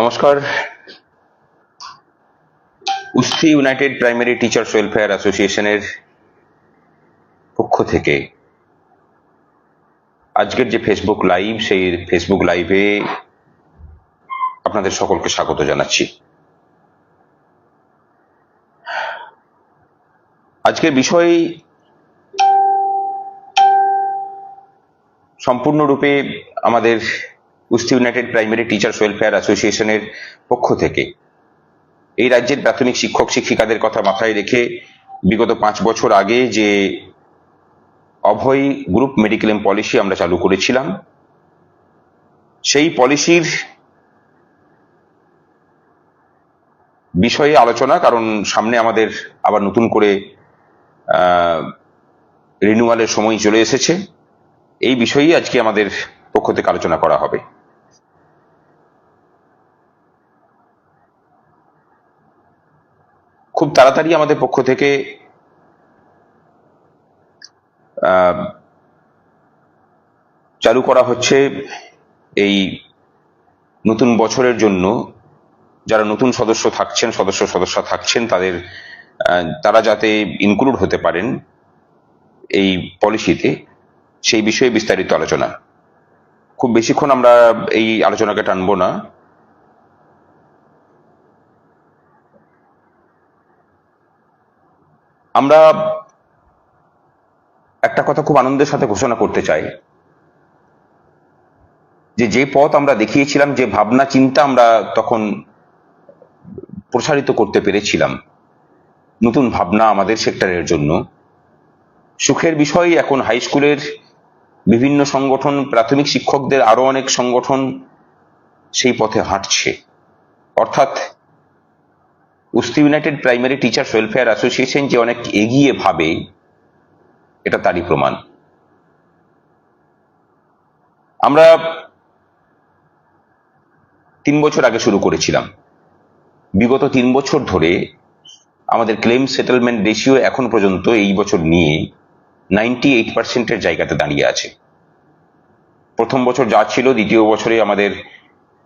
নমস্কার। উস্থি united primary teachers welfare অ্যাসোসিয়েশনের পক্ষ থেকে আজকের যে ফেসবুক লাইভ, সেই ফেসবুক লাইভে আপনাদের সকলকে স্বাগত জানাচ্ছি। আজকের বিষয় সম্পূর্ণরূপে আমাদের উস্থি ইউনাইটেড প্রাইমারি টিচার্স ওয়েলফেয়ার অ্যাসোসিয়েশনের পক্ষ থেকে। এই রাজ্যের প্রাথমিক শিক্ষক শিক্ষিকাদের কথা মাথায় রেখে বিগত পাঁচ বছর আগে যে অভয় গ্রুপ মেডিক্লেম পলিসি আমরা চালু করেছিলাম, সেই পলিসির বিষয়ে আলোচনা, কারণ সামনে আমাদের আবার নতুন করে রিনিউয়ালের সময় চলে এসেছে। এই বিষয়েই আজকে আমাদের পক্ষ থেকে আলোচনা করা হবে। খুব তাড়াতাড়ি আমাদের পক্ষ থেকে চালু করা হচ্ছে এই নতুন বছরের জন্য যারা নতুন সদস্য থাকছেন, সদস্য সদস্য থাকছেন, তাদের তারা যাতে ইনক্লুড হতে পারেন এই পলিসিতে সেই বিষয়ে বিস্তারিত আলোচনা। খুব বেশিক্ষণ আমরা এই আলোচনাকে টানবো না। আমরা একটা কথা খুব আনন্দের সাথে ঘোষণা করতে চাই। যে যে পথ আমরা দেখিয়েছিলাম, যে ভাবনা, চিন্তা আমরা তখন প্রসারিত করতে পেরেছিলাম। নতুন ভাবনা আমাদের সেক্টরের জন্য। সুখের বিষয় এখন হাই স্কুলের বিভিন্ন সংগঠন, প্রাথমিক শিক্ষকদের আরও অনেক সংগঠন সেই পথে হাঁটছে। অর্থাৎ উস্তি united primary teachers welfare association যে অনেক এগিয়ে ভাবে, এটা তারই প্রমাণ। আমরা তিন বছর আগে শুরু করেছিলাম। বিগত তিন বছর ধরে আমাদের ক্লেম সেটেলমেন্ট রেশিও এখন পর্যন্ত এই বছর নিয়ে নাইনটি এইট পার্সেন্টের জায়গাতে দাঁড়িয়ে আছে। প্রথম বছর যা ছিল, দ্বিতীয় বছরে আমাদের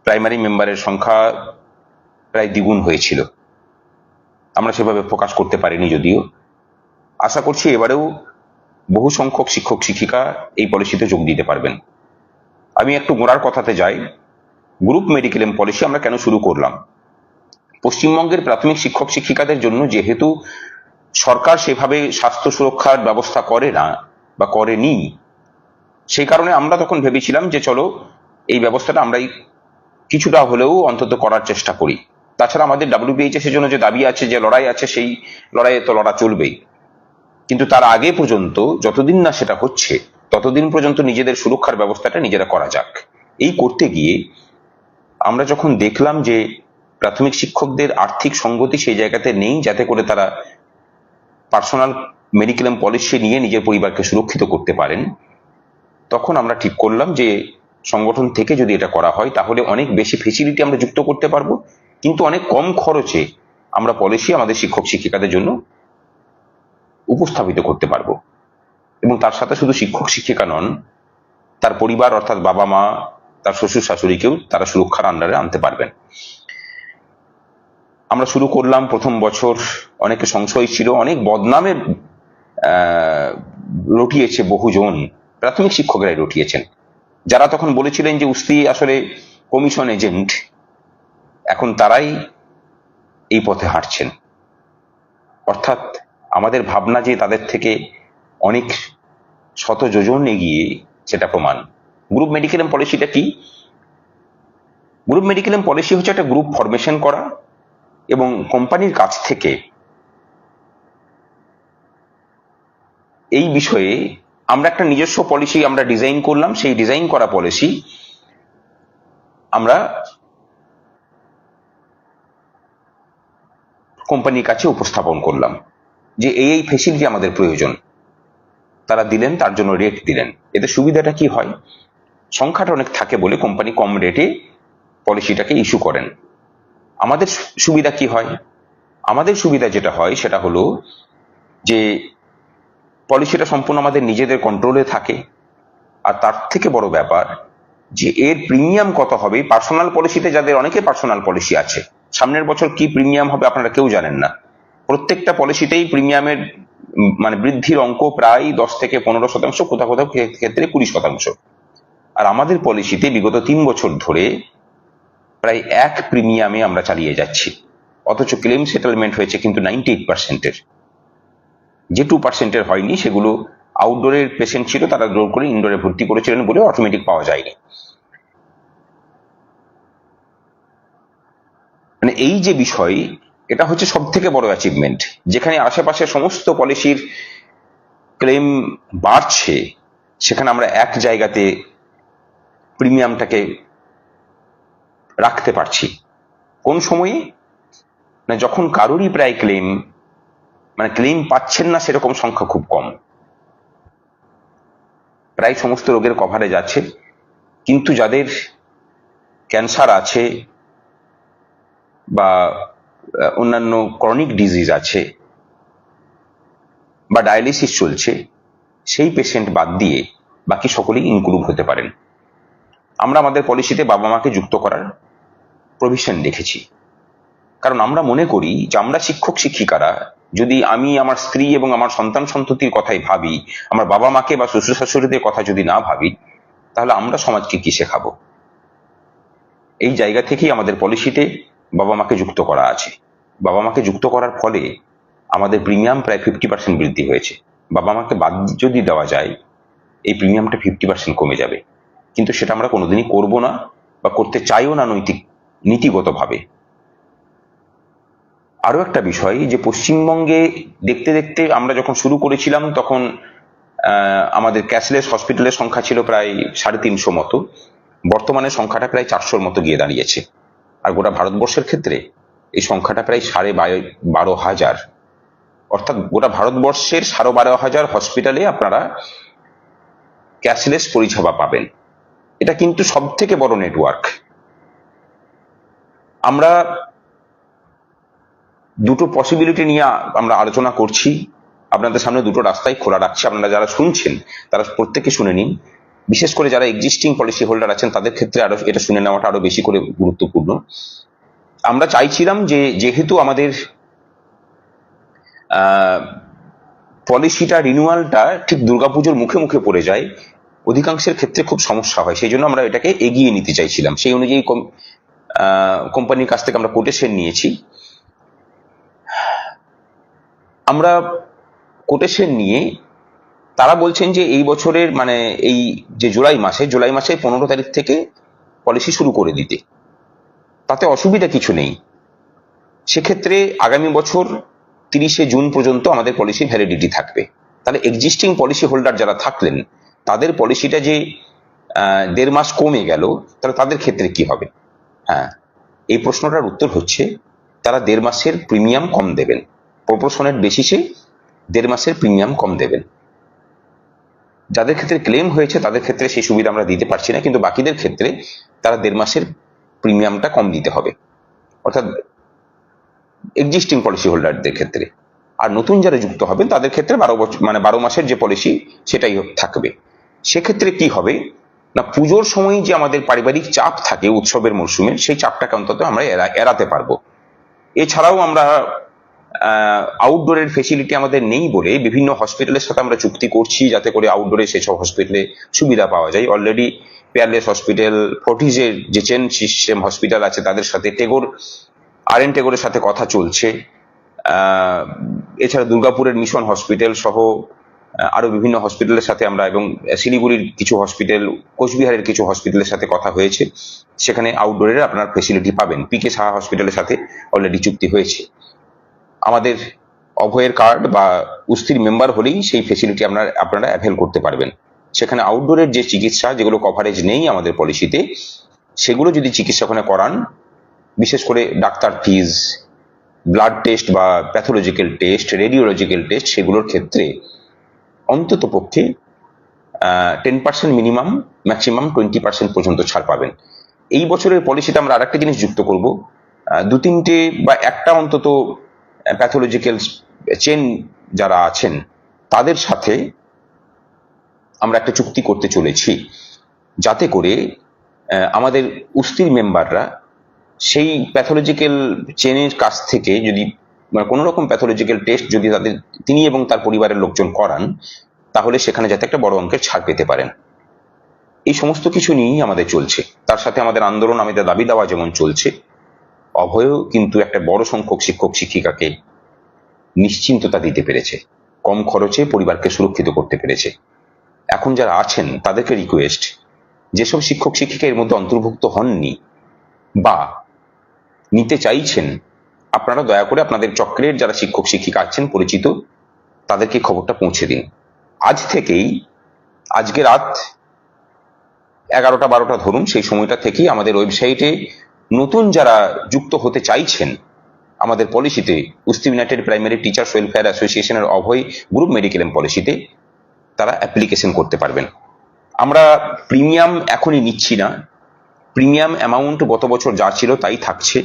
প্রাইমারি মেম্বারের সংখ্যা প্রায় দ্বিগুণ হয়েছিল। আমরা সেভাবে প্রকাশ করতে পারিনি যদিও। আশা করছি এবারেও বহু সংখ্যক শিক্ষক, শিক্ষিকা এই পলিসিতে যোগ দিতে পারবেন। আমি একটু গোড়ার কথাতে যাই। গ্রুপ মেডিক্লেম পলিসি আমরা কেন শুরু করলাম? পশ্চিমবঙ্গের প্রাথমিক শিক্ষক, শিক্ষিকাদের জন্য যেহেতু সরকার সেভাবে স্বাস্থ্য সুরক্ষার ব্যবস্থা করে না বা করেনি, সেই কারণে আমরা তখন ভেবেছিলাম যে চলো এই ব্যবস্থাটা আমরাই কিছুটা হলেও অন্তত করার চেষ্টা করি। তাছাড়া আমাদের ডাব্লিউবিএইচএস এর জন্য যে দাবি আছে, যে লড়াই আছে, সেই লড়াইয়ে তো লড়া চলবেই। কিন্তু তার আগে পর্যন্ত যতদিন না সেটা হচ্ছে, ততদিন পর্যন্ত নিজেদের সুরক্ষার ব্যবস্থাটা নিজেরা করা যাক। এই করতে গিয়ে আমরা যখন দেখলাম যে প্রাথমিক শিক্ষকদের আর্থিক সঙ্গতি সেই জায়গাতে নেই, যাতে করে তারা পার্সোনাল মেডিক্লেম পলিসি নিয়ে নিজের পরিবারকে সুরক্ষিত করতে পারেন, তখন আমরা ঠিক করলাম যে সংগঠন থেকে যদি এটা করা হয়, তাহলে অনেক বেশি ফেসিলিটি আমরা যুক্ত করতে পারব। কিন্তু অনেক কম খরচে আমরা পলিসি আমাদের শিক্ষক শিক্ষিকাদের জন্য উপস্থাপিত করতে পারব। এবং তার সাথে শুধু শিক্ষক শিক্ষিকা নন, তার পরিবার অর্থাৎ বাবা মা, তার শ্বশুর শাশুড়িকেও তারা সুরক্ষার আন্ডারে আনতে পারবেন। আমরা শুরু করলাম প্রথম বছর, অনেকে সংশয় ছিল, অনেক বদনামে রটিয়েছে বহুজন প্রাথমিক শিক্ষকেরাই রটিয়েছেন যারা তখন বলেছিলেন যে, উস্তি আসলে কমিশন এজেন্ট এখন তারাই এই পথে হাঁটছেন। অর্থাৎ আমাদের ভাবনা যে তাদের থেকে অনেক শত যোজন এগিয়ে সেটা প্রমাণ। গ্রুপ মেডিকেল পলিসিটা কি? গ্রুপ মেডিকেল পলিসি হচ্ছে একটা গ্রুপ ফরমেশন করা এবং কোম্পানির কাছ থেকে এই বিষয়ে আমরা একটা নিজস্ব পলিসি আমরা ডিজাইন করলাম। সেই ডিজাইন করা পলিসি আমরা কোম্পানির কাছে উপস্থাপন করলাম যে এই এই ফেসিলিটি আমাদের প্রয়োজন। তারা দিলেন, তার জন্য রেট দিলেন। এতে সুবিধাটা কি হয়? সংখ্যাটা অনেক থাকে বলে কোম্পানি কম রেটে পলিসিটাকে ইস্যু করেন। আমাদের সুবিধা কি হয়? আমাদের সুবিধা যেটা হয়, সেটা হলো যে পলিসিটা সম্পূর্ণ আমাদের নিজেদের কন্ট্রোলে থাকে। আর তার থেকে বড় ব্যাপার যে এর প্রিমিয়াম কত হবে? পার্সোনাল পলিসিতে যাদের অনেকে পার্সোনাল পলিসি আছে। সামনের বছর কি প্রিমিয়াম হবে আপনারা কেউ জানেন না। প্রত্যেকটা পলিসিতেই প্রিমিয়ামের মানে বৃদ্ধির অঙ্ক প্রায় দশ থেকে পনেরো শতাংশ, কোথাও কোথাও ক্ষেত্রে কুড়ি শতাংশ। আর আমাদের পলিসিতে বিগত তিন বছর ধরে প্রায় এক প্রিমিয়ামে আমরা চালিয়ে যাচ্ছি। অথচ ক্লেম সেটেলমেন্ট হয়েছে কিন্তু নাইনটি এইট পার্সেন্টের যে টু পার্সেন্টের হয়নি, সেগুলো আউটডোরের পেশেন্ট ছিল, তারা জোর করে ইনডোরে ভর্তি করেছিলেন বলে অটোমেটিক পাওয়া যায়নি। এই যে বিষয়, এটা হচ্ছে সব থেকে বড় অ্যাচিভমেন্ট যেখানে আশেপাশে সমস্ত পলিসির ক্লেম বাড়ছে, সেখানে আমরা এক জায়গাতে প্রিমিয়ামটাকে রাখতে পারছি। কোন সময়ে? না, যখন কারোরই প্রায় ক্লেম মানে ক্লেম পাচ্ছেন না, সেরকম সংখ্যা খুব কম। প্রায় সমস্ত রোগের কভারেজ আছে, কিন্তু যাদের ক্যান্সার আছে বা অন্যান্য ক্রনিক ডিজিজ আছে, বা ডায়ালিসিস চলছে, সেই পেশেন্ট বাদ দিয়ে বাকি সকলেই ইনক্লুড হতে পারেন। আমরা আমাদের পলিসিতে বাবা মাকে যুক্ত করার প্রভিশন রেখেছি কারণ আমরা মনে করি যে আমরা শিক্ষক শিক্ষিকারা, যদি আমি আমার স্ত্রী এবং আমার সন্তান সন্ততির কথাই ভাবি, আমার বাবা মাকে বা শ্বশুর শাশুড়িদের কথা যদি না ভাবি, তাহলে আমরা সমাজকে কি শেখাবো? এই জায়গা থেকেই আমাদের পলিসিতে বাবা মাকে যুক্ত করা আছে। বাবা মাকে যুক্ত করার ফলে আমাদের প্রিমিয়াম প্রায় ফিফটি পার্সেন্ট বৃদ্ধি হয়েছে। বাবা মাকে বাদ যদি দেওয়া যায়, এই প্রিমিয়ামটা ফিফটি পার্সেন্ট কমে যাবে। কিন্তু সেটা আমরা কোনোদিনই করব না বা করতে চাইও না নৈতিক, নীতিগতভাবে। আরও একটা বিষয় যে পশ্চিমবঙ্গে দেখতে দেখতে আমরা যখন শুরু করেছিলাম, তখন আমাদের ক্যাশলেস হসপিটালের সংখ্যা ছিল প্রায় সাড়ে তিনশো মতো। বর্তমানে সংখ্যাটা প্রায় চারশোর মতো গিয়ে দাঁড়িয়েছে। আর গোটা ভারতবর্ষের ক্ষেত্রে এই সংখ্যাটা প্রায় সাড়ে বারো- হাজার। অর্থাৎ গোটা ভারতবর্ষের সাড়ে বারো হাজার হসপিটালে আপনারা ক্যাশলেস পরিষেবা পাবেন। এটা কিন্তু সব থেকে বড় নেটওয়ার্ক আমরা দুটো পসিবিলিটি নিয়ে আমরা আলোচনা করছি। আপনাদের সামনে দুটো রাস্তাই খোলা রাখছি। আপনারা যারা শুনছেন, তারা প্রত্যেকে শুনে নিন। বিশেষ করে যারা এক্সিস্টিং পলিসি হোল্ডার আছেন, তাদের ক্ষেত্রে আরও, এটা শুনে নেওয়াটা আরও বেশি করে গুরুত্বপূর্ণ। আমরা চাইছিলাম যে, যেহেতু আমাদের পলিসিটা রিনিউয়ালটা ঠিক দুর্গাপুজোর মুখে মুখে পড়ে যায়, অধিকাংশের ক্ষেত্রে খুব সমস্যা হয়। সেই জন্য আমরা এটাকে এগিয়ে নিতে চাইছিলাম। সেই অনুযায়ী কম- কোম্পানির কাছ থেকে আমরা কোটেশন নিয়েছি। আমরা কোটেশন নিয়ে তারা বলছেন যে এই বছরের মানে এই যে জুলাই মাসে জুলাই মাসে পনেরো তারিখ থেকে পলিসি শুরু করে দিতে। তাতে অসুবিধা কিছু নেই। সেক্ষেত্রে আগামী বছর তিরিশে জুন পর্যন্ত আমাদের পলিসি ভ্যালিডিটি থাকবে। তাহলে এক্সিস্টিং পলিসি হোল্ডার যারা থাকলেন, তাদের পলিসিটা যে দেড় মাস কমে গেল, তাহলে তাদের ক্ষেত্রে কি হবে? হ্যাঁ এই প্রশ্নটার উত্তর হচ্ছে, তারা দেড় মাসের প্রিমিয়াম কম দেবেন। প্রপোর্শনের বেসিসে দেড় মাসের প্রিমিয়াম কম দেবেন। যাদের ক্ষেত্রে ক্লেম হয়েছে, তাদের ক্ষেত্রে সেই সুবিধা আমরা দিতে পারছি না, কিন্তু বাকিদের ক্ষেত্রে তারা দেড় মাসের প্রিমিয়ামটা কম দিতে হবে। অর্থাৎ এক্সিস্টিং পলিসি হোল্ডারদের ক্ষেত্রে। আর নতুন যারা যুক্ত হবেন, তাদের ক্ষেত্রে বারো বছর মানে বারো মাসের যে পলিসি সেটাই থাকবে। সেক্ষেত্রে কি হবে? না, পুজোর সময় যে আমাদের পারিবারিক চাপ থাকে উৎসবের মরশুমে, সেই চাপটাকে অন্তত আমরা এড়া- এড়াতে পারব। এছাড়াও আমরা আউটডোরের ফেসিলিটি আমাদের নেই বলে বিভিন্ন হসপিটালের সাথে আমরা চুক্তি করছি যাতে করে আউটডোরে সেসব হসপিটালে সুবিধা পাওয়া যায়। অলরেডি পেয়ারলেস হসপিটাল ফোর্টিজের যে চেন সিস্টেম হসপিটাল আছে, তাদের সাথে টেগোর আর এন টেগোরের সাথে কথা চলছে। এছাড়া দুর্গাপুরের মিশন হসপিটাল সহ আরও বিভিন্ন হসপিটালের সাথে আমরা এবং শিলিগুড়ির কিছু হসপিটাল কোচবিহারের কিছু হসপিটালের সাথে কথা হয়েছে। সেখানে আউটডোরের আপনার ফেসিলিটি পাবেন। পিকে সাহা হসপিটালের সাথে অলরেডি চুক্তি হয়েছে। আমাদের অভয়ের কার্ড বা উস্তির মেম্বার হলেই সেই ফেসিলিটি আপনার আপনারা অ্যাভেল করতে পারবেন। সেখানে আউটডোরের যে চিকিৎসা, যেগুলো কভারেজ নেই আমাদের পলিসিতে সেগুলো যদি চিকিৎসা ওখানে করান, বিশেষ করে ডাক্তার ফিজ ব্লাড টেস্ট বা প্যাথোলজিক্যাল টেস্ট রেডিওলজিক্যাল টেস্ট সেগুলোর ক্ষেত্রে অন্তত পক্ষে ten percent minimum maximum twenty percent পর্যন্ত ছাড় পাবেন। এই বছরের পলিসিতে আমরা আরেকটা জিনিস যুক্ত করব। দু তিনটে বা একটা অন্তত প্যাথোলজিক্যাল চেন যারা আছেন, তাদের সাথে আমরা একটা চুক্তি করতে চলেছি। যাতে করে আমাদের উস্তির মেম্বাররা সেই প্যাথোলজিক্যাল চেনের কাছ থেকে যদি মানে কোনো রকম প্যাথোলজিক্যাল টেস্ট যদি তাদের, তিনি এবং তার পরিবারের লোকজন করান, তাহলে সেখানে যাতে একটা বড় অঙ্কের ছাড় পেতে পারেন। এই সমস্ত কিছু নিয়েই আমাদের চলছে। তার সাথে আমাদের আন্দোলন, আমাদের দাবি দেওয়া যেমন চলছে অভয়ও কিন্তু একটা বড় সংখ্যক শিক্ষক, শিক্ষিকাকে নিশ্চিন্ততা দিতে পেরেছে। কম খরচে পরিবারকে সুরক্ষিত করতে পেরেছে। এখন যারা আছেন, তাদেরকে রিকোয়েস্ট যেসব শিক্ষক, শিক্ষিকা এর মধ্যে অন্তর্ভুক্ত হননি বা নিতে চাইছেন, আপনারা দয়া করে আপনাদের চক্রের যারা শিক্ষক, শিক্ষিকা আছেন, পরিচিত, তাদেরকে খবরটা পৌঁছে দিন। আজ থেকেই, আজকে রাত এগারোটা, বারোটা ধরুন, সেই সময়টা থেকেই আমাদের ওয়েবসাইটে নতুন যারা যুক্ত হতে চাইছেন, আমাদের পলিসিতে উস্তি ইউনাইটেড প্রাইমারি টিচার্স ওয়েলফেয়ার অ্যাসোসিয়েশনের অভয় গ্রুপ মেডিকেল পলিসিতে তারা অ্যাপ্লিকেশন করতে পারবেন। আমরা প্রিমিয়াম এখনই নিচ্ছি না। প্রিমিয়াম অ্যামাউন্ট গত বছর যা ছিল তাই থাকছে।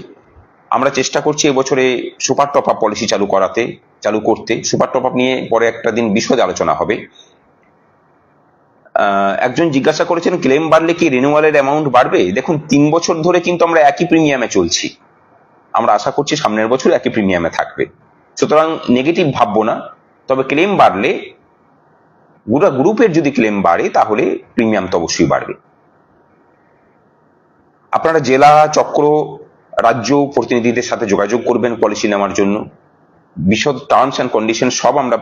আমরা চেষ্টা করছি এবছরে সুপার টপ আপ পলিসি চালু করাতে, চালু করতে। সুপার টপ আপ নিয়ে পরে একটা দিন বিশদ আলোচনা হবে। একজন জিজ্ঞাসা করেছেন, ক্লেম বাড়লে কি রিনিউয়ালের অ্যামাউন্ট বাড়বে? দেখুন, তিন বছর ধরে কিন্তু আমরা একই প্রিমিয়ামে চলছি। আমরা আশা করছি সামনের বছর একই প্রিমিয়ামে থাকবে। সুতরাং নেগেটিভ ভাববো না। তবে ক্লেম বাড়লে, গোটা গ্রুপের যদি ক্লেম বাড়ে, তাহলে প্রিমিয়াম তো অবশ্যই বাড়বে। আপনারা জেলা, চক্র, রাজ্য প্রতিনিধিদের সাথে যোগাযোগ করবেন পলিসি নেওয়ার জন্য। বিশদ টার্মস অ্যান্ড কন্ডিশন সব আমরা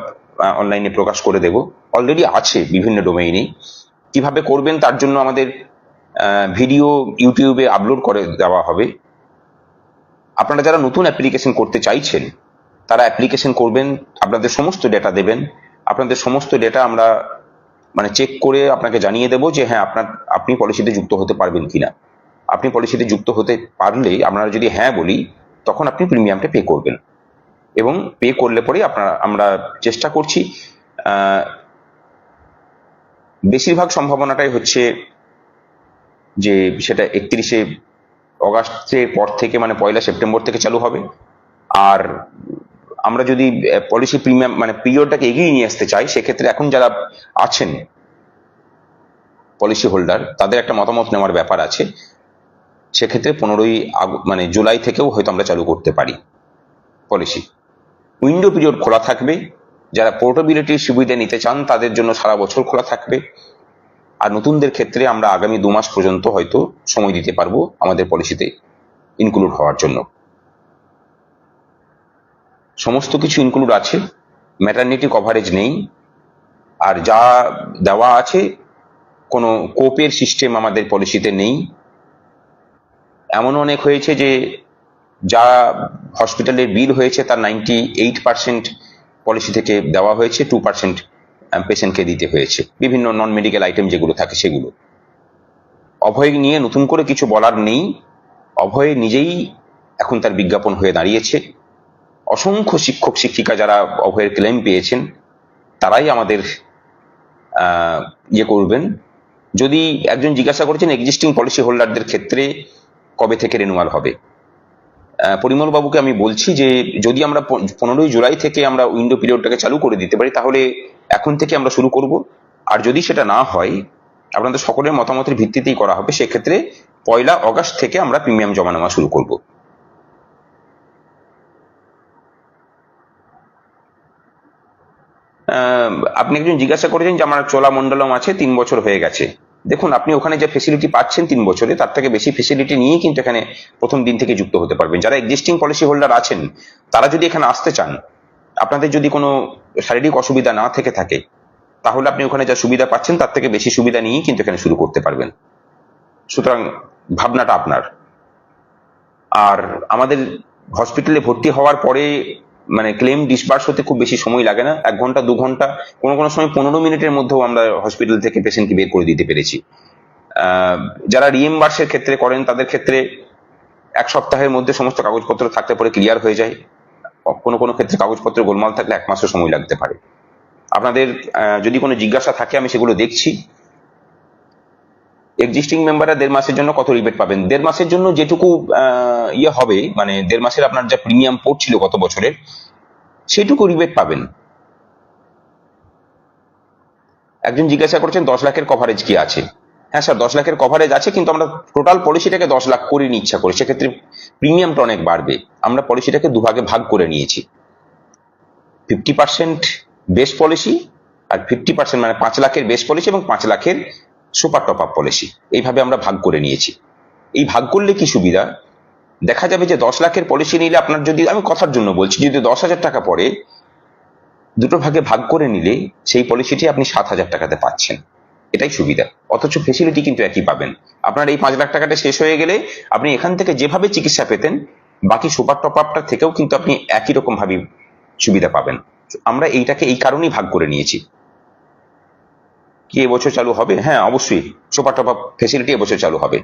অনলাইনে প্রকাশ করে দেব। অলরেডি আছে বিভিন্ন ডোমেইনে কীভাবে করবেন তার জন্য আমাদের ভিডিও ইউটিউবে আপলোড করে দেওয়া হবে। আপনারা যারা নতুন অ্যাপ্লিকেশন করতে চাইছেন, তারা অ্যাপ্লিকেশন করবেন, আপনাদের সমস্ত ডেটা দেবেন। আপনাদের সমস্ত ডেটা আমরা মানে চেক করে আপনাকে জানিয়ে দেবো যে হ্যাঁ আপনার, আপনি পলিসিতে যুক্ত হতে পারবেন কিনা। আপনি পলিসিতে যুক্ত হতে পারলে আমরা যদি হ্যাঁ বলি, তখন আপনি প্রিমিয়ামটা পে করবেন। এবং পে করলে পরে আপনারা, আমরা চেষ্টা করছি বেশিরভাগ সম্ভাবনাটাই হচ্ছে যে সেটা একত্রিশে অগাস্টের পর থেকে মানে পয়লা সেপ্টেম্বর থেকে চালু হবে। আর আমরা যদি পলিসি প্রিমিয়াম মানে পিরিয়ডটাকে এগিয়ে নিয়ে আসতে চাই, সেক্ষেত্রে এখন যারা আছেন পলিসি হোল্ডার তাদের একটা মতামত নেওয়ার ব্যাপার আছে। সেক্ষেত্রে পনেরোই মানে জুলাই থেকেও হয়তো আমরা চালু করতে পারি পলিসি উইন্ডো পিরিয়ড খোলা থাকবে। যারা পোর্টেবিলিটির সুবিধা নিতে চান, তাদের জন্য সারা বছর খোলা থাকবে। আর নতুনদের ক্ষেত্রে আমরা আগামী দু মাস পর্যন্ত হয়তো সময় দিতে পারব আমাদের পলিসিতে ইনক্লুড হওয়ার জন্য। সমস্ত কিছু ইনক্লুড আছে। ম্যাটারনিটি কভারেজ নেই। আর যা দেওয়া আছে, কোনো কোপের সিস্টেম আমাদের পলিসিতে নেই। এমন অনেক হয়েছে যে যা হসপিটালের বিল হয়েছে তার নাইনটি এইট পার্সেন্ট পলিসি থেকে দেওয়া হয়েছে টু পার্সেন্ট পেশেন্টকে দিতে হয়েছে। বিভিন্ন নন মেডিকেল আইটেম যেগুলো থাকে সেগুলো। অভয় নিয়ে নতুন করে কিছু বলার নেই। অভয় নিজেই এখন তার বিজ্ঞাপন হয়ে দাঁড়িয়েছে। অসংখ্য শিক্ষক, শিক্ষিকা যারা অভয়ের ক্লেম পেয়েছেন, তারাই আমাদের ইয়ে করবেন। যদি একজন জিজ্ঞাসা করেছেন এক্সিস্টিং পলিসি হোল্ডারদের ক্ষেত্রে কবে থেকে রেনুয়াল হবে? পরিমল বাবুকে আমি বলছি যে, যদি আমরা পনেরোই জুলাই থেকে আমরা উইন্ডো পিরিয়ডটাকে চালু করে দিতে পারি, তাহলে এখন থেকে আমরা শুরু করব। আর যদি সেটা না হয়, আপনাদের সকলের মতামতের ভিত্তিতেই করা হবে। সেক্ষেত্রে পয়লা অগাস্ট থেকে আমরা প্রিমিয়াম জমা নেওয়া শুরু করব। আপনি একজন জিজ্ঞাসা করেছেন যে, আমার চোলা চোলামণ্ডলম আছে, তিন বছর হয়ে গেছে। দেখুন, আপনি ওখানে যে ফেসিলিটি পাচ্ছেন তিন বছরে, তার থেকে বেশি ফেসিলিটি নিয়েই কিন্তু এখানে প্রথম দিন থেকে যুক্ত হতে পারবেন। যারা এক্সিস্টিং পলিসি হোল্ডার আছেন, তারা যদি এখানে আসতে চান, আপনাদের যদি কোনো শারীরিক অসুবিধা না থেকে থাকে, তাহলে আপনি ওখানে যা সুবিধা পাচ্ছেন, তার থেকে বেশি সুবিধা নিয়েই কিন্তু এখানে শুরু করতে পারবেন। সুতরাং ভাবনাটা আপনার। আর আমাদের হসপিটালে ভর্তি হওয়ার পরে মানে ক্লেম ডিসবার্স হতে খুব বেশি সময় লাগে না। এক ঘণ্টা, দু ঘণ্টা, কোনো কোনো সময় পনেরো মিনিটের মধ্যেও আমরা হসপিটাল থেকে পেশেন্টকে বের করে দিতে পেরেছি। যারা রিএমবার্সের ক্ষেত্রে করেন, তাদের ক্ষেত্রে এক সপ্তাহের মধ্যে সমস্ত কাগজপত্র থাকতে পরে ক্লিয়ার হয়ে যায়। কোনো কোনো ক্ষেত্রে কাগজপত্র গোলমাল থাকলে এক মাসের সময় লাগতে পারে। আপনাদের যদি কোনো জিজ্ঞাসা থাকে, আমি সেগুলো দেখছি। এক্সিস্টিং মেম্বাররা দেড় মাসের জন্য কত রিবেট পাবেন? দেড় মাসের জন্য যেটুকু ইয়ে হবে মানে দেড় মাসের আপনার যা প্রিমিয়াম পড়ছিল গত বছরের, সেটুকু রিবেট পাবেন। একজন জিজ্ঞাসা করছেন, দশ লাখের কভারেজ কি আছে? হ্যাঁ স্যার দশ লাখের কভারেজ আছে, কিন্তু আমরা টোটাল পলিসিটাকে দশ লাখ করে নিয়ে ইচ্ছা করি সেক্ষেত্রে প্রিমিয়ামটা অনেক বাড়বে। আমরা পলিসিটাকে দুভাগে ভাগ করে নিয়েছি। ফিফটি পার্সেন্ট বেস পলিসি আর ফিফটি পার্সেন্ট মানে পাঁচ লাখের বেস পলিসি এবং পাঁচ লাখের সুপার টপ আপ পলিসি। এইভাবে আমরা ভাগ করে নিয়েছি। এই ভাগ করলে কি সুবিধা? দেখা যাবে যে দশ লাখের পলিসি নিলে আপনার যদি, আমি কথার জন্য বলছি, যদি দশ হাজার টাকা পড়ে, দুটো ভাগে ভাগ করে নিলে সেই পলিসিটি আপনি সাত হাজার টাকাতে পাচ্ছেন। এটাই সুবিধা। অথচ ফেসিলিটি কিন্তু একই পাবেন। আপনার এই পাঁচ লাখ টাকাটা শেষ হয়ে গেলে আপনি এখান থেকে যেভাবে চিকিৎসা পেতেন, বাকি সুপার টপ আপটা থেকেও কিন্তু আপনি একই রকম ভাবে সুবিধা পাবেন। আমরা এইটাকে এই কারণেই ভাগ করে নিয়েছি। কি এবছর চালু হবে? হ্যাঁ অবশ্যই। সুপার টপ ফেসিলিটি এবছর চালু হবে।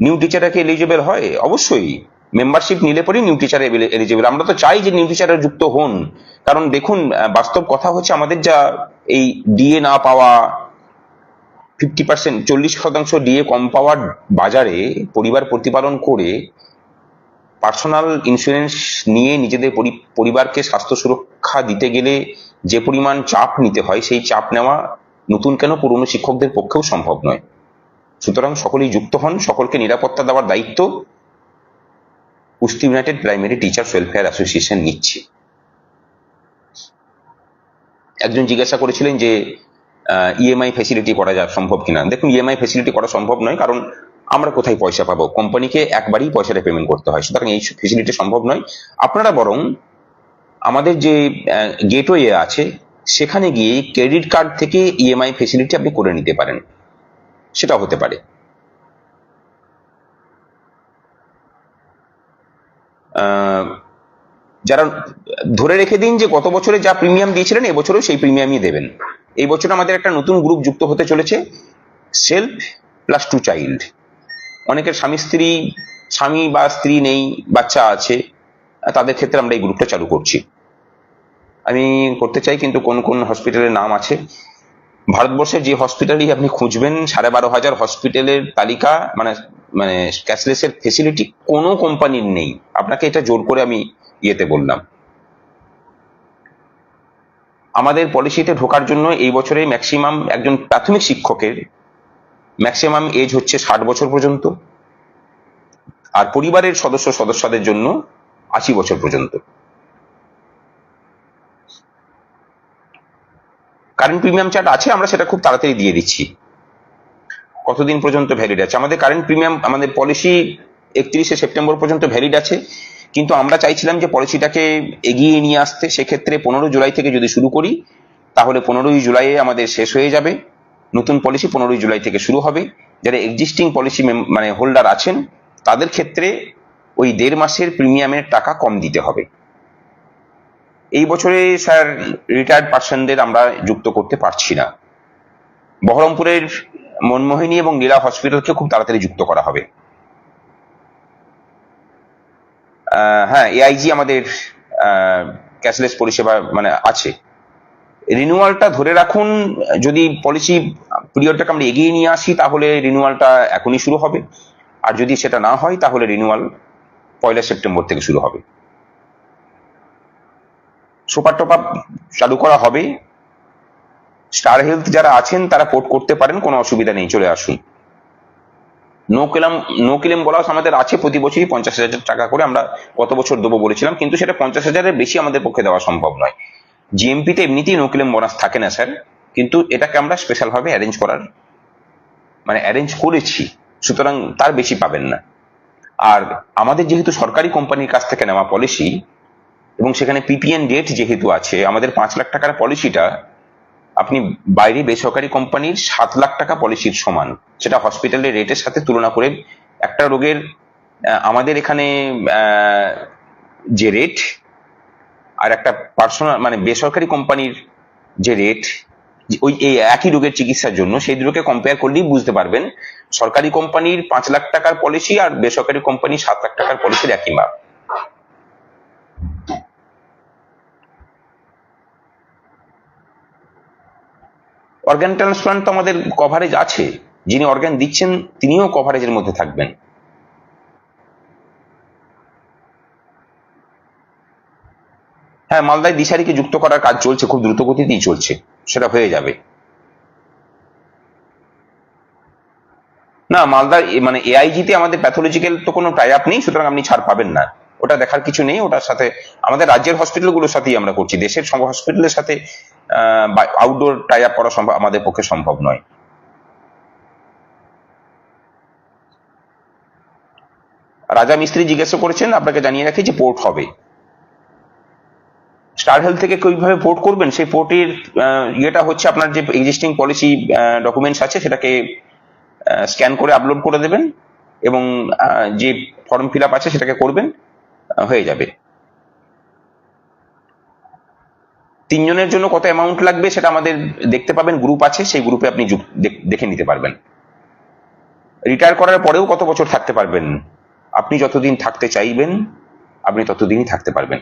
নিউ টিচাররা কি এলিজিবল হয়? অবশ্যই। মেম্বারশিপ নিলে পরেই নিউ টিচার এলিজিবল আমরা তো চাই যে নিউ টিচাররা যুক্ত হন। কারণ দেখুন বাস্তব কথা হচ্ছে আমাদের যা এই ডিএ না পাওয়া ফিফটি পার্সেন্ট চল্লিশ শতাংশ ডিএ কম পাওয়ার বাজারে পরিবার প্রতিপালন করে পার্সোনাল ইন্স্যুরেন্স নিয়ে নিজেদের পরি- পরিবারকে স্বাস্থ্য সুরক্ষা দিতে গেলে যে পরিমাণ চাপ নিতে হয়, সেই চাপ নেওয়া নতুন কেন পুরনো শিক্ষকদের পক্ষেও সম্ভব নয়? সুতরাং সকলেই যুক্ত হন, সকলকে নিরাপত্তা দেওয়ার দায়িত্ব কুস্তি united primary teachers welfare association নিচ্ছে। একজন জিজ্ঞাসা করেছিলেন যে ইএমআই ফেসিলিটি করা যা সম্ভব কিনা। দেখুন ইএমআই ফেসিলিটি করা সম্ভব নয়, কারণ আমরা কোথায় পয়সা পাবো? কোম্পানিকে একবারই পয়সাটা পেমেন্ট করতে হয়। সুতরাং এই ফেসিলিটি সম্ভব নয়। আপনারা বরং আমাদের যে গেটওয়ে আছে সেখানে গিয়ে ক্রেডিট কার্ড থেকে ইএমআই ফেসিলিটি আপনি করে নিতে পারেন। সেটা হতে পারে। যারা ধরে রেখে দিন যে গত বছরে যা প্রিমিয়াম দিয়েছিলেন, এবছরও সেই প্রিমিয়ামই দেবেন। এই বছর আমাদের একটা নতুন গ্রুপ যুক্ত হতে চলেছে সেলফ প্লাস টু চাইল্ড অনেকের স্বামী স্ত্রী, স্বামী বা স্ত্রী নেই, বাচ্চা আছে, তাদের ক্ষেত্রে আমরা এই গ্রুপটা চালু করছি। আমি করতে চাই, কিন্তু কোন কোন হসপিটালের নাম আছে। ভারতবর্ষে যে হসপিটালই আপনি খুঁজবেন, সাড়ে বারো হাজার হসপিটালের তালিকা মানে মানে ক্যাশলেসের ফেসিলিটি কোনো কোম্পানির নেই। আপনাকে এটা জোর করে আমি ইয়েতে বললাম। আমাদের পলিসিতে ঢোকার জন্য এই বছরে ম্যাক্সিমাম একজন প্রাথমিক শিক্ষকের ম্যাক্সিমাম এজ হচ্ছে ষাট বছর পর্যন্ত, আর পরিবারের সদস্য সদস্যদের জন্য আশি বছর পর্যন্ত। কারেন্ট প্রিমিয়াম চার্ট আছে, আমরা সেটা খুব তাড়াতাড়ি দিয়ে দিচ্ছি। কতদিন পর্যন্ত ভ্যালিড আছে? আমাদের কারেন্ট প্রিমিয়াম আমাদের পলিসি একত্রিশে সেপ্টেম্বর পর্যন্ত ভ্যালিড আছে, কিন্তু আমরা চাইছিলাম যে পলিসিটাকে এগিয়ে নিয়ে আসতে। সেক্ষেত্রে পনেরো জুলাই থেকে যদি শুরু করি, তাহলে পনেরোই জুলাইয়ে আমাদের শেষ হয়ে যাবে। নতুন পলিসি পনেরোই জুলাই থেকে শুরু হবে। যারা এক্সিস্টিং পলিসি মানে হোল্ডার আছেন, তাদের ক্ষেত্রে ওই দেড় মাসের প্রিমিয়ামের টাকা কম দিতে হবে। এই বছরে স্যার রিটায়ার্ড পার্সনদের আমরা যুক্ত করতে পারছি না। বহরমপুরের মনমোহিনী এবং লীলা হসপিটালকে খুব তাড়াতাড়ি যুক্ত করা হবে। হ্যাঁ এআইজি আমাদের ক্যাশলেস পরিষেবা মানে আছে। রিনিউয়ালটা ধরে রাখুন, যদি পলিসি পিরিয়ডটাকে আমরা এগিয়ে নিয়ে আসি, তাহলে রিনিউয়ালটা এখনই শুরু হবে। আর যদি সেটা না হয়, তাহলে রিনিউয়াল পয়লা সেপ্টেম্বর থেকে শুরু হবে। সুপার টপ আপ চালু করা হবে। স্টার হেলথ যারা আছেন, তারা কোট করতে পারেন, কোনো অসুবিধা নেই, চলে আসুন। No claim no claim bonus আমাদের আছে, প্রতি বছরই পঞ্চাশ হাজার টাকা করে আমরা গত বছর দেবো বলেছিলাম, কিন্তু সেটা পঞ্চাশ হাজারের বেশি আমাদের পক্ষে দেওয়া সম্ভব নয়। জিএমপিতে এমনিতেই নো ক্লেম বোনাস থাকে না স্যার কিন্তু এটাকে আমরা স্পেশালভাবে অ্যারেঞ্জ করার মানে অ্যারেঞ্জ করেছি, সুতরাং তার বেশি পাবেন না। আর আমাদের যেহেতু সরকারি কোম্পানির কাছ থেকে নেওয়া পলিসি এবং সেখানে পিপিএন ডেট যেহেতু আছে, আমাদের পাঁচ লাখ টাকার পলিসিটা আপনি বাইরে বেসরকারি কোম্পানির সাত লাখ টাকা পলিসির সমান। সেটা হসপিটালের রেটের সাথে তুলনা করে একটা রোগের আমাদের এখানে যে রেট আর একটা পার্সোনাল মানে বেসরকারি কোম্পানির যে রেট ওই, এই একই রোগের চিকিৎসার জন্য সেই দুটোকে কম্পেয়ার করলেই বুঝতে পারবেন সরকারি কোম্পানির পাঁচ লাখ টাকার পলিসি আর বেসরকারি কোম্পানির সাত লাখ টাকার পলিসির একই মাপ অর্গান ট্রান্সপ্লান্ট তো আমাদের কভারেজ আছে। যিনি অর্গান দিচ্ছেন, তিনিও কভারেজের মধ্যে থাকবেন। হ্যাঁ মালদায় দিশারিকে যুক্ত করার কাজ চলছে, খুব দ্রুত গতিতেই চলছে। সেটা হয়ে যাবে। না মালদা মানে এআইজি তে আমাদের প্যাথোলজিক্যাল তো কোনো টাই আপ নেই, সুতরাং আপনি ছাড় পাবেন না। ওটা দেখার কিছু নেই, ওটার সাথে আমাদের রাজ্যের হসপিটালগুলোর সাথেই আমরা করছি। দেশের হসপিটালের সাথে আউটডোর টাই আপ করা সম্ভব আমাদের পক্ষে সম্ভব নয়। রাজা মিস্ত্রি জিজ্ঞাসা করেছেন, আপনাকে জানিয়ে রাখি যে পোর্ট হবে। স্টার হেলথ থেকে কীভাবে পোর্ট করবেন? সেই পোর্টের ইয়েটা হচ্ছে আপনার যে এক্সিস্টিং পলিসি ডকুমেন্টস আছে, সেটাকে স্ক্যান করে আপলোড করে দেবেন এবং যে ফর্ম ফিল আছে, সেটাকে করবেন। হয়ে যাবে। তিনজনের জন্য কত অ্যামাউন্ট লাগবে সেটা আমাদের দেখতে পাবেন গ্রুপ আছে, সেই গ্রুপে আপনি দেখে নিতে পারবেন। রিটায়ার করার পরেও কত বছর থাকতে পারবেন? আপনি যতদিন থাকতে চাইবেন, আপনি ততদিনই থাকতে পারবেন।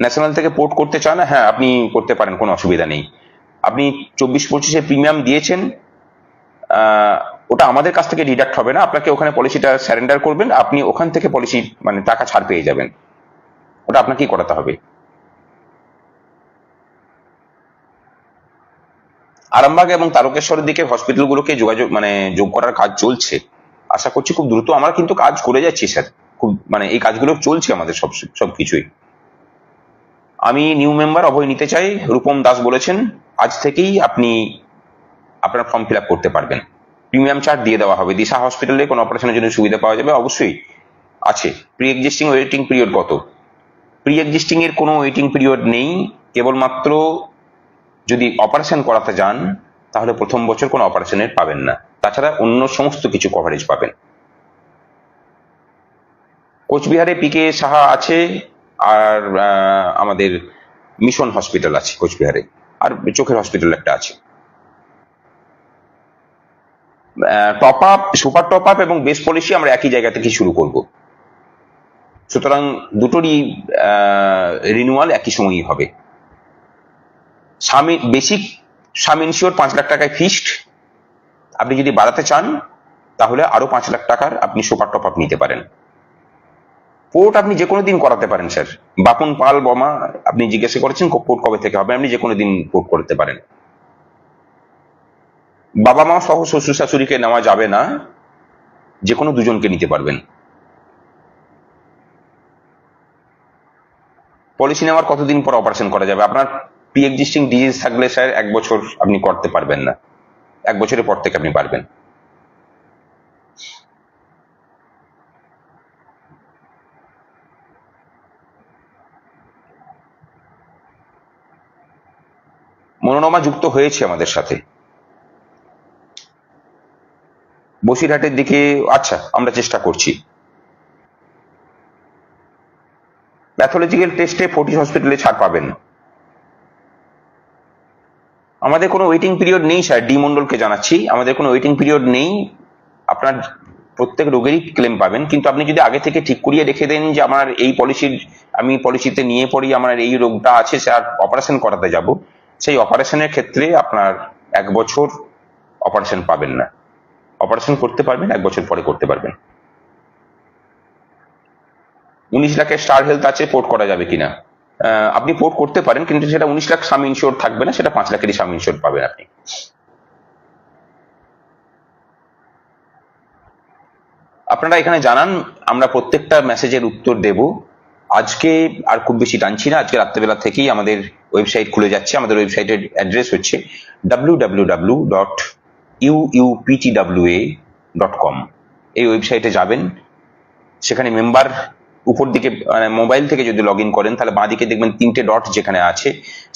ন্যাশনাল থেকে পোর্ট করতে চান হ্যাঁ আপনি করতে পারেন, কোনো অসুবিধা নেই। আপনি চব্বিশ পঁচিশে প্রিমিয়াম দিয়েছেন ওটা আমাদের কাছ থেকে ডিডাক্ট হবে না। আপনাকে ওখানে পলিসিটা স্যারেন্ডার করবেন। আপনি ওখান থেকে পলিসি মানে টাকা ছাড় পেয়ে যাবেন। ওটা আপনাকেই করাতে হবে। আরামবাগ এবং তারকেশ্বরের দিকে হসপিটালগুলোকে যোগাযোগ মানে যোগ করার কাজ চলছে। আশা করছি খুব দ্রুত আমরা কিন্তু কাজ করে যাচ্ছি, স্যার। খুব মানে এই কাজগুলো চলছে আমাদের সব সব কিছুই। আমি নিউ মেম্বার অভয় নিতে চাই। রূপম দাস বলেছেন, আজ থেকেই আপনি আপনার ফর্ম ফিল করতে পারবেন। প্রিমিয়াম চার্ট দিয়ে দেওয়া হবে। দিশা হসপিটালে কোনো অপারেশনের জন্য সুবিধা পাওয়া যাবে? অবশ্যই আছে। প্রি এক্সিস্টিং ওয়েটিং পিরিয়ড কত? প্রি এক্সিস্টিং এর কোনো ওয়েটিং পিরিয়ড নেই। কেবলমাত্র যদি অপারেশন করাতে যান, তাহলে প্রথম বছর কোনো অপারেশনের পাবেন না। তাছাড়া অন্য সমস্ত কিছু কভারেজ পাবেন। কোচবিহারে পিকে সাহা আছে, আর আমাদের মিশন হসপিটাল আছে কোচবিহারে। আর চোখের হসপিটাল একটা আছে। Top up super top up এবং বেস পলিসি আমরা একই জায়গা থেকে শুরু করব। সুতরাং দুটোরই রিনিউয়াল একই সময়ই হবে। স্বামী বেসিক সাম ইনশিওর পাঁচ লাখ টাকায় ফিক্সড আপনি যদি বাড়াতে চান, তাহলে আরও পাঁচ লাখ টাকার আপনি সুপার টপ আপ নিতে পারেন। পোর্ট আপনি যে কোনো দিন করাতে পারেন, স্যার। বাপন পাল, বমা, আপনি জিজ্ঞাসা করেছেন পোর্ট কবে থেকে হবে, আপনি যে কোনো দিন পোর্ট করতে পারেন। বাবা মা সহ শ্বশুর শাশুড়িকে নেওয়া যাবে না যে কোনো দুজনকে নিতে পারবেন। পলিসি নেওয়ার কতদিন পর অপারেশন করা যাবে? আপনার প্রি এক্সিস্টিং ডিজিজ থাকলে স্যার এক বছর আপনি করতে পারবেন না। এক বছরের পর থেকে আপনি পারবেন। মনোরমা যুক্ত হয়েছে আমাদের সাথে। বসিরহাটের দিকে আচ্ছা আমরা চেষ্টা করছি। প্যাথোলজিক্যাল টেস্টে ফোর্টিস হসপিটালে ছাড় পাবেন। আমাদের কোনো ওয়েটিং পিরিয়ড নেই, স্যার, ডি মন্ডলকে জানাচ্ছি। আমাদের কোনো ওয়েটিং পিরিয়ড নেই। আপনার প্রত্যেক রোগেরই ক্লেম পাবেন। কিন্তু আপনি যদি আগে থেকে ঠিক করিয়ে রেখে দেন যে আমার এই পলিসির আমি পলিসিতে নিয়ে পড়ি, আমার এই রোগটা আছে স্যার অপারেশন করাতে যাব। সেই অপারেশনের ক্ষেত্রে আপনার এক বছর অপারেশন পাবেন না। অপারেশন করতে পারবেন, এক বছর পরে করতে পারবেন। উনিশ লাখের স্টার হেলথ আছে পোর্ট করা যাবে কিনা। আপনি পোর্ট করতে পারেন, কিন্তু সেটা উনিশ লাখ সাম ইনশোর থাকবে না, সেটা পাঁচ লাখেরই সাম ইনশোর পাবেন আপনি। আপনারা এখানে জানান, আমরা প্রত্যেকটা মেসেজের উত্তর দেব। আজকে আর খুব বেশি টানছি না, আজকে রাত্রেবেলা থেকেই আমাদের ওয়েবসাইট খুলে যাচ্ছে, আমাদের ওয়েবসাইটের অ্যাড্রেস হচ্ছে W W W dot UUPTWA dot com এই ওয়েবসাইটে যাবেন। সেখানে মেম্বার উপর দিকে মানে মোবাইল থেকে যদি লগ ইন করেন, তাহলে বাঁদিকে দেখবেন তিনটে ডট যেখানে আছে,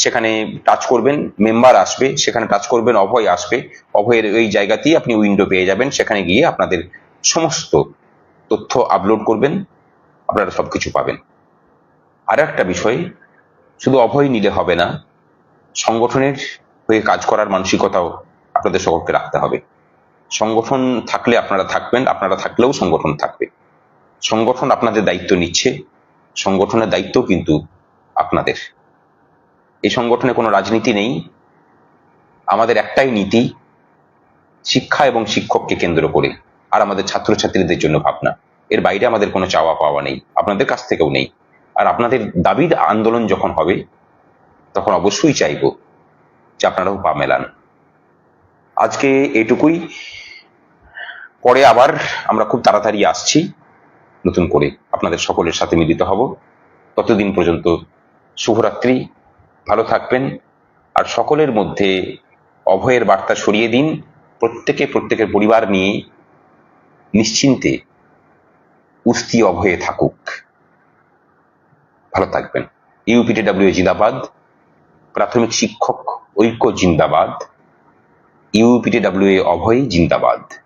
সেখানে টাচ করবেন মেম্বার আসবে, সেখানে টাচ করবেন, অভয় আসবে। অভয়ের ওই জায়গাতেই আপনি উইন্ডো পেয়ে যাবেন, সেখানে গিয়ে আপনাদের সমস্ত তথ্য আপলোড করবেন, আপনারা সবকিছু পাবেন। আর একটা বিষয়, শুধু অভয় নিলে হবে না, সংগঠনের হয়ে কাজ করার মানসিকতাও আপনাদের সকলকে রাখতে হবে। সংগঠন থাকলে আপনারা থাকবেন, আপনারা থাকলেও সংগঠন থাকবে। সংগঠন আপনাদের দায়িত্ব নিচ্ছে, সংগঠনের দায়িত্ব কিন্তু আপনাদের। এই সংগঠনে কোনো রাজনীতি নেই। আমাদের একটাই নীতি, শিক্ষা এবং শিক্ষককে কেন্দ্র করে, আর আমাদের ছাত্রছাত্রীদের জন্য ভাবনা। এর বাইরে আমাদের কোনো চাওয়া পাওয়া নেই, আপনাদের কাছ থেকেও নেই। আর আপনাদের দাবির আন্দোলন যখন হবে, তখন অবশ্যই চাইব যে আপনারাও পা মেলান। আজকে এটুকুই। পরে আবার আমরা খুব তাড়াতাড়ি আসছি। নতুন করে আপনাদের সকলের সাথে মিলিত হব। ততদিন পর্যন্ত শুভরাত্রি। ভালো থাকবেন। আর সকলের মধ্যে অভয়ের বার্তা সরিয়ে দিন। প্রত্যেকে প্রত্যেকের পরিবার নিয়ে নিশ্চিন্তে উস্তি অভয়ে থাকুক। ভালো থাকবেন। ইউপিটিডাব্লিউ জিন্দাবাদ। প্রাথমিক শিক্ষক ঐক্য জিন্দাবাদ। ইউপিটিডাব্লিউ অভয় জিন্দাবাদ।